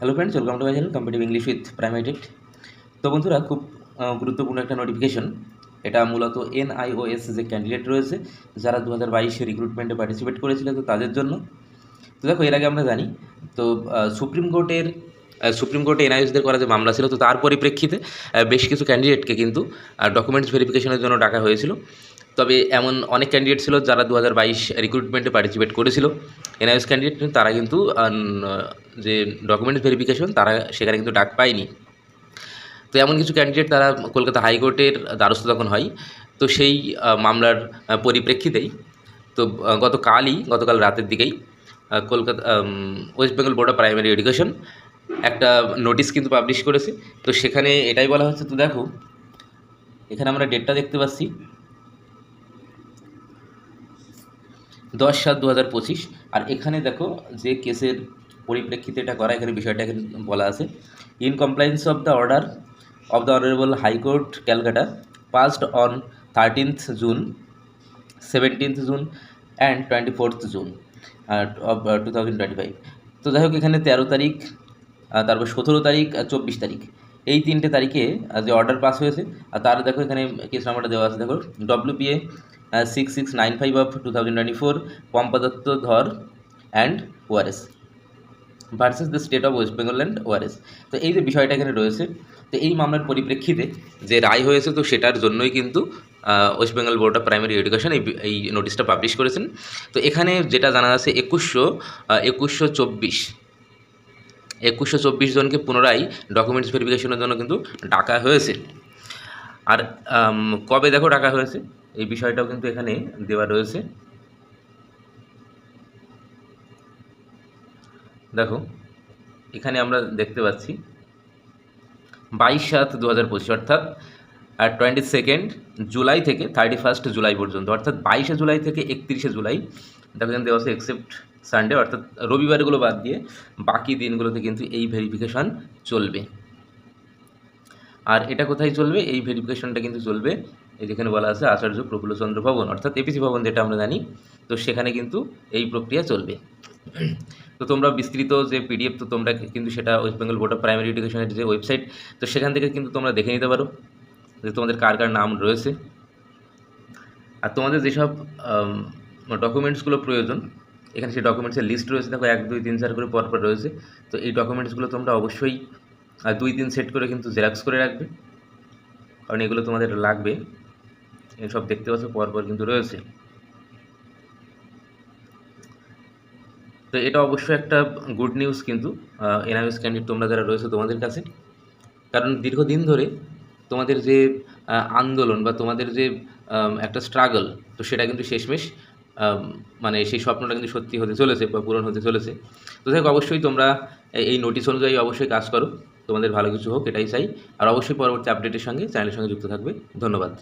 Hello friends welcome to my channel competitive English with প্রাইমেটেড তো বন্ধুরা, খুব গুরুত্বপূর্ণ একটা নোটিফিকেশন এটা মূলত এনআইওএস যে ক্যান্ডিডেট রয়েছে, যারা দু হাজার বাইশে রিক্রুটমেন্টে পার্টিসিপেট করেছিল, তো তাদের জন্য। তো দেখো, এর আগে আমরা জানি, তো সুপ্রিম কোর্টের সুপ্রিম কোর্টে এনআইএসদের করা যে মামলা ছিল, তো তার পরিপ্রেক্ষিতে বেশ কিছু ক্যান্ডিডেটকে কিন্তু ডকুমেন্টস ভেরিফিকেশনের জন্য ডাকা হয়েছিল। তবে এমন অনেক ক্যান্ডিডেট ছিল যারা দু হাজার বাইশ রিক্রুটমেন্টে পার্টিসিপেট করেছিল। এনআইএস ক্যান্ডিডেট তারা কিন্তু যে ডকুমেন্টস ভেরিফিকেশন তারা সেখানে কিন্তু ডাক পায়নি। তো এমন কিছু ক্যান্ডিডেট তারা কলকাতা হাইকোর্টের দ্বারস্থ তখন হয়। তো সেই মামলার পরিপ্রেক্ষিতেই, তো গতকালই, গতকাল রাতের দিকেই Kolkata West Bengal board of primary education একটা নোটিশ কিন্তু পাবলিশ করেছে। তো সেখানে এটাই বলা হচ্ছে, তো দেখো, এখানে আমরা ডেটটা দেখতে পাচ্ছি। দশ সাত দু হাজার পঁচিশ। আর এখানে দেখো যে কেসের পরিপ্রেক্ষিতে এটা করা, এখানে বিষয়টা এখানে বলা আছে। In compliance of the order of the honourable high court Calcutta passed on thirteenth June seventeenth June and twenty fourth June twenty five তো যাই হোক, এখানে তেরো তারিখ তারপর সতেরো তারিখ আর চব্বিশ তারিখ। এই তিনটে তারিখে যে অর্ডার পাস হয়েছে, আর তার দেখো এখানে কেস নাম্বারটা দেওয়া আছে, দেখো WPA six six nine five of two thousand twenty four ধর and ors versus the state of West Bengal and ors তো এই যে বিষয়টা এখানে রয়েছে, তো এই মামলার পরিপ্রেক্ষিতে যে রায় হয়েছে, তো সেটার জন্যই কিন্তু West Bengal board of primary education এই এই নোটিশটা পাবলিশ করেছেন। তো এখানে যেটা জানা যাচ্ছে, একুশশো একুশশো চব্বিশ একুশশো চব্বিশ জনকে পুনরায় ডকুমেন্টস ভেরিফিকেশনের জন্য কিন্তু ডাকা হয়েছে। আর কবে দেখো ডাকা হয়েছে? এই বিষয়টাও কিন্তু এখানে দেওয়া রয়েছে। দেখো, এখানে আমরা দেখতে পাচ্ছি বাইশ সাত দু হাজার পঁচিশ, অর্থাৎ টোয়েন্টি সেকেন্ড জুলাই থেকে থার্টি ফার্স্ট জুলাই পর্যন্ত, অর্থাৎ বাইশে জুলাই থেকে একত্রিশে জুলাই, দেখো দেওয়া আছে এক্সেপ্ট সানডে অর্থাৎ রবিবারগুলো বাদ দিয়ে বাকি দিনগুলোতে কিন্তু এই ভেরিফিকেশান চলবে। আর এটা কোথায় চলবে? এই ভেরিফিকেশনটা কিন্তু চলবে, এই যেখানে বলা আছে আচার্য প্রফুল্লচন্দ্র ভবন, অর্থাৎ এপিসি ভবন যেটা আমরা জানি, তো সেখানে কিন্তু এই প্রক্রিয়া চলবে। তো তোমরা বিস্তৃত যে পিডিএফ তো তোমরা কিন্তু সেটা West Bengal board of primary এডুকেশনের যে ওয়েবসাইট তো সেখান থেকে কিন্তু তোমরা দেখে নিতে পারো যে তোমাদের কার কার নাম রয়েছে। আর তোমাদের যেসব ডকুমেন্টসগুলো প্রয়োজন, এখানে সেই ডকুমেন্টসের লিস্ট রয়েছে, দেখো এক, দুই, তিন, চার করে পরপর রয়েছে, তো এই ডকুমেন্টসগুলো তোমরা অবশ্যই আহ, দুই তিন সেট করে কিন্তু জেরক্স করে রাখবে। কারণ এগুলো তোমাদের লাগবে। সব দেখতে পাচ্ছ পরপর কিন্তু রয়েছে। তো এটা অবশ্যই একটা গুড নিউজ কিন্তু এনআইএস ক্যান্ডিডেট তোমরা যারা রয়েছে তোমাদের কাছে। কারণ দীর্ঘদিন ধরে তোমাদের যে আন্দোলন বা তোমাদের যে একটা স্ট্রাগল তো সেটা কিন্তু শেষমেশ মানে সেই স্বপ্নটা কিন্তু সত্যি হতে চলেছে বা পূরণ হতে চলেছে। তো দেখ অবশ্যই তোমরা এই নোটিশ অনুযায়ী অবশ্যই কাজ করো। তোমাদের ভালো কিছু হোক, এটাই চাই। আর অবশ্যই পরবর্তী আপডেটের সঙ্গে চ্যানেলের সঙ্গে যুক্ত থাকবে। ধন্যবাদ।